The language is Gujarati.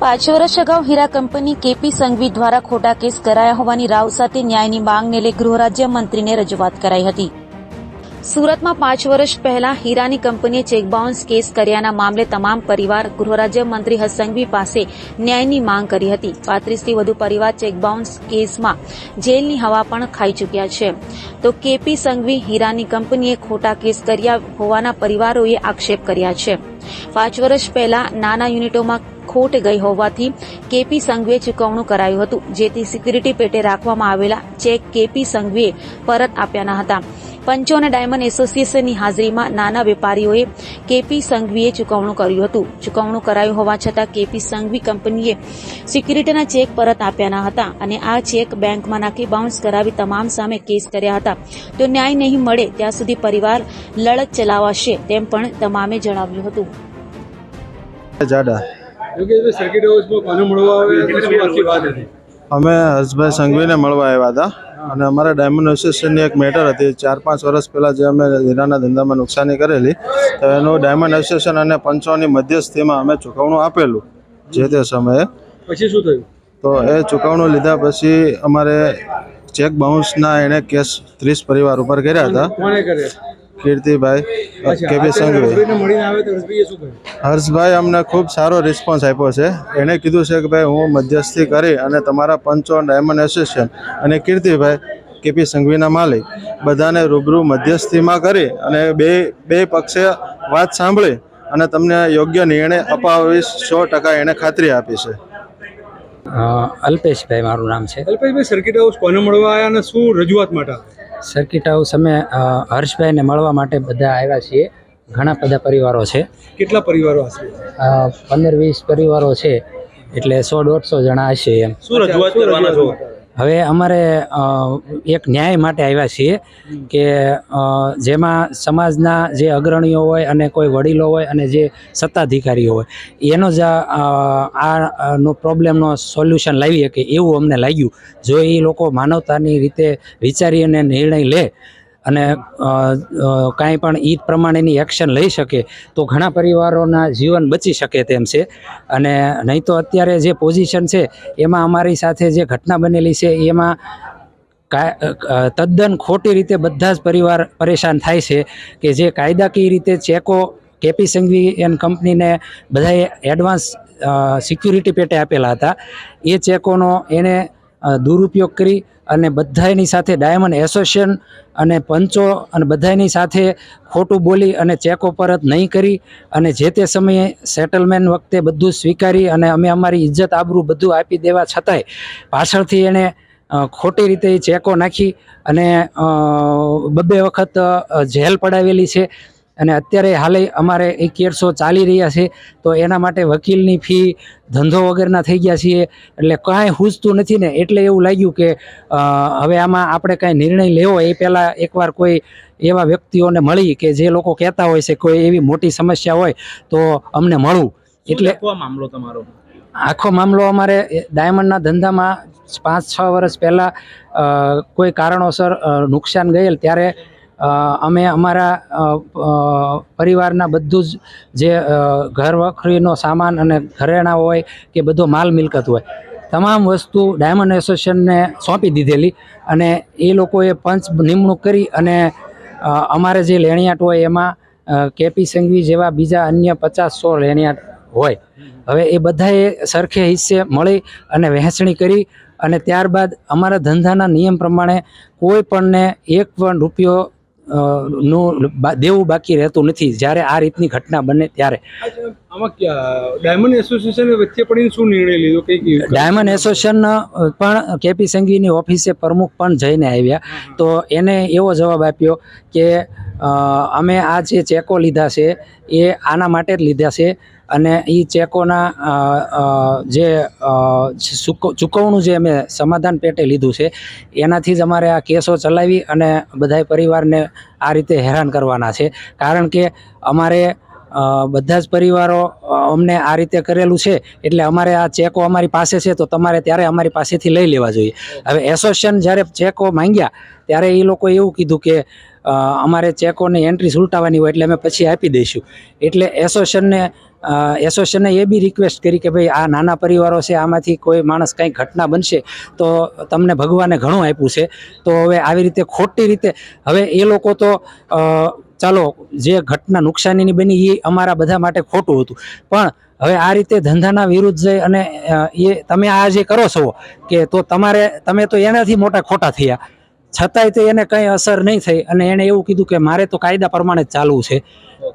પાંચ વર્ષ અગાઉ હીરા કંપની કેપી સંઘવી દ્વારા ખોટા કેસ કરાયા હોવાની રાવ સાથે ન્યાયની માંગને લઈ ગૃહરાજ્ય મંત્રીને રજૂઆત કરાઈ હતી. સુરતમાં પાંચ વર્ષ પહેલા હીરાની કંપનીએ ચેક બાઉન્સ કેસ કર્યાના મામલે તમામ પરિવાર ગૃહરાજ્ય મંત્રી હર્ષ પાસે ન્યાયની માંગ કરી હતી. પાંત્રીસથી વધુ પરિવાર ચેક બાઉન્સ કેસમાં જેલની હવા પણ ખાઈ ચૂક્યા છે. તો કેપી સંઘવી હીરાની કંપનીએ ખોટા કેસ કર્યા હોવાના પરિવારોએ આક્ષેપ કર્યા છે. પાંચ વર્ષ પહેલા નાના યુનિટોમાં ખોટ ગઈ હોવાથી કેપી સંઘવીએ ચૂકવણું કરાયું હતું, જેથી સિક્યુરિટી પેટે રાખવામાં આવેલા ચેક કેપી સંઘવીએ પરત આપ્યાના હતા. પંચો અને ડાયમંડ એસોસિએશનની હાજરીમાં નાના વેપારીઓએ કેપી સંઘવીએ ચૂકવણું કર્યું હતું. ચૂકવણું કરાયું હોવા છતાં કેપી સંઘવી કંપનીએ સિક્યુરિટીના ચેક પરત આપ્યાના હતા અને આ ચેક બેંકમાં નાખી બાઉન્સ કરાવી તમામ સામે કેસ કર્યા હતા. તો ન્યાય નહીં મળે ત્યાં સુધી પરિવાર લડત ચલાવાશે તેમ પણ તમામે જણાવ્યું હતું. યોગેશભાઈ સર્કિટ હાઉસમાં કોને મળવા આવે શું આખી વાત હતી? અમે હર્ષભાઈ સંઘવીને મળવા આવ્યા હતા અને અમારા ડાયમંડ એસોસિએશનની એક મેટર હતી. ચાર પાંચ વર્ષ પહેલાં જે અમે હીરાના ધંધામાં નુકસાની કરેલી તો એનું ડાયમંડ એસોસિએશન અને પંચોની મધ્યસ્થીમાં અમે ચૂકવણું આપેલું જે તે સમયે. પછી શું થયું? તો એ ચૂકવણું લીધા પછી અમારે ચેક બાઉન્સના એણે કેસ ત્રીસ પરિવાર ઉપર કર્યા હતા. કીર્તિભાઈ કેપી સંઘવી હર્ષભાઈને મળીને આવે તો હર્ષભાઈએ શું કહ્યું હર્ષભાઈ અમને ખૂબ સારો રિસ્પોન્સ આપ્યો છે. એણે કીધું છે કે ભાઈ હું મધ્યસ્થી કરી અને તમારા પંચો ડાયમંડ એસોસિએશન અને કીર્તિભાઈ કેપી સંઘવીના માલિક બધાને રૂબરૂ મધ્યસ્થીમાં કરી અને બે બે પક્ષે વાત સાંભળી અને તમને યોગ્ય નિર્ણય અપાવી સો ટકા એણે ખાતરી આપી છે. અલ્પેશભાઈ મારું નામ છે. અલ્પેશભાઈ સર્કિટ હાઉસ કોને મળવા આવ્યા અને શું રજૂઆત માટે આવ્યા? સર્કિટ હાઉસ અમે હર્ષભાઈને મળવા માટે બધા આવ્યા છીએ. ઘણા બધા પરિવારો છે. કેટલા પરિવારો હશે? પંદર વીસ પરિવારો છે. એટલે સો દોઢસો જણા હશે એમ. શું રજૂઆત કરવાના છો? હવે અમારે એક ન્યાય માટે આવ્યા છીએ કે જેમાં સમાજના જે અગ્રણીઓ હોય અને કોઈ વડીલો હોય અને જે સત્તાધિકારીઓ હોય, એનો જ આ આ પ્રોબ્લેમનો સોલ્યુશન લાવી શકે એવું અમને લાગ્યું. જો એ લોકો માનવતાની રીતે વિચારી અને નિર્ણય લે અને કાંઈ પણ એ પ્રમાણેની એક્શન લઈ શકે તો ઘણા પરિવારોના જીવન બચી શકે તેમ છે. અને નહીં તો અત્યારે જે પોઝિશન છે, એમાં અમારી સાથે જે ઘટના બનેલી છે, એમાં તદ્દન ખોટી રીતે બધા જ પરિવાર પરેશાન થાય છે કે જે કાયદાકીય રીતે ચેકો કેપી સંઘવી એન કંપનીને બધાએ એડવાન્સ સિક્યુરિટી પેટે આપેલા હતા. એ ચેકોનો એને દુરુપયોગ કરી અને બધાની સાથે ડાયમંડ એસોસિએશન અને પંચો અને બધાની સાથે ખોટું બોલી અને ચેકો પરત નહીં કરી અને જે તે સમયે સેટલમેન્ટ વખતે બધું સ્વીકારી અને અમે અમારી ઇજ્જત આબરૂ બધું આપી દેવા છતાંય પાછળથી એણે ખોટી રીતે ચેકો નાખી અને બબ્બે વખત જેલ પડાવેલી છે. અને અત્યારે હાલે અમારે એ કેસો ચાલી રહ્યા છે તો એના માટે વકીલની ફી ધંધો વગરના થઈ ગયા છીએ. એટલે કાંઈ હૂજતું નથી ને એટલે એવું લાગ્યું કે હવે આમાં આપણે કાંઈ નિર્ણય લેવો એ પહેલાં એકવાર કોઈ એવા વ્યક્તિઓને મળી કે જે લોકો કહેતા હોય છે કોઈ એવી મોટી સમસ્યા હોય તો અમને મળવું. એટલે મામલો તમારો? આખો મામલો અમારે ડાયમંડના ધંધામાં પાંચ છ વર્ષ પહેલાં કોઈ કારણોસર નુકસાન ગયેલ ત્યારે અમે અમારા પરિવારના બધું જ જે ઘર વખરીનો સામાન અને ઘરેણાં હોય કે બધો માલ મિલકત હોય, તમામ વસ્તુ ડાયમંડ એસોસિએશનને સોંપી દીધેલી અને એ લોકોએ પંચ નિમણૂક કરી અને અમારે જે લેણિયાટ હોય એમાં કેપી સંઘવી જેવા બીજા અન્ય પચાસ સો લેણિયાટ હોય. હવે એ બધાએ સરખે હિસ્સે મળી અને વહેંચણી કરી અને ત્યારબાદ અમારા ધંધાના નિયમ પ્રમાણે કોઈ પણને એક પણ રૂપિયો નું દેવું બાકી રહેતું નથી. જ્યારે આ રીતની ઘટના બને ત્યારે. ડાયમંડ એસોસિએશન વચ્ચે પડીને શું નિર્ણય લીધો? ડાયમંડ એસોસિએશન પણ કેપી સંઘવીની ઓફિસે પ્રમુખ પણ જઈને આવ્યા. તો એને એવો જવાબ આપ્યો કે અમે આ જે ચેકો લીધા છે એ આના માટે જ લીધા છે. અને એ ચેકોના જે ચૂકવણું જે અમે સમાધાન પેટે લીધું છે, એનાથી જ અમારે આ કેસો ચલાવી અને બધાય પરિવારને આ રીતે હેરાન કરવાના છે. કારણ કે અમારે બધા જ પરિવારો અમને આ રીતે કરેલું છે, એટલે અમારે આ ચેકો અમારી પાસે છે, તો તમારે ત્યારે અમારી પાસેથી લઈ લેવા જોઈએ. હવે એસોસિએશન જ્યારે ચેકો માંગ્યા, ત્યારે એ લોકોએ એવું કીધું કે અમારે ચેકોની એન્ટ્રી સુલટાવવાની હોય એટલે અમે પછી આપી દઈશું. એટલે એસોસિએશનને એસોસિએશને એ બી રિક્વેસ્ટ કરી કે ભાઈ આ નાના પરિવારો છે, આમાંથી કોઈ માણસ કંઈ ઘટના બનશે, તો તમને ભગવાને ઘણું આપ્યું છે. તો હવે આવી રીતે ખોટી રીતે, હવે એ લોકો તો ચાલો, જે ઘટના નુકસાનીની બની એ અમારા બધા માટે ખોટું હતું. પણ હવે આ રીતે ધંધાના વિરુદ્ધ જઈ અને એ તમે આ જે કરો છો કે તો તમારે, તમે તો એનાથી મોટા ખોટા થયા. છતાંય તો એને કંઈ અસર નહીં થઈ અને એણે એવું કીધું કે મારે તો કાયદા પ્રમાણે જ ચાલવું છે.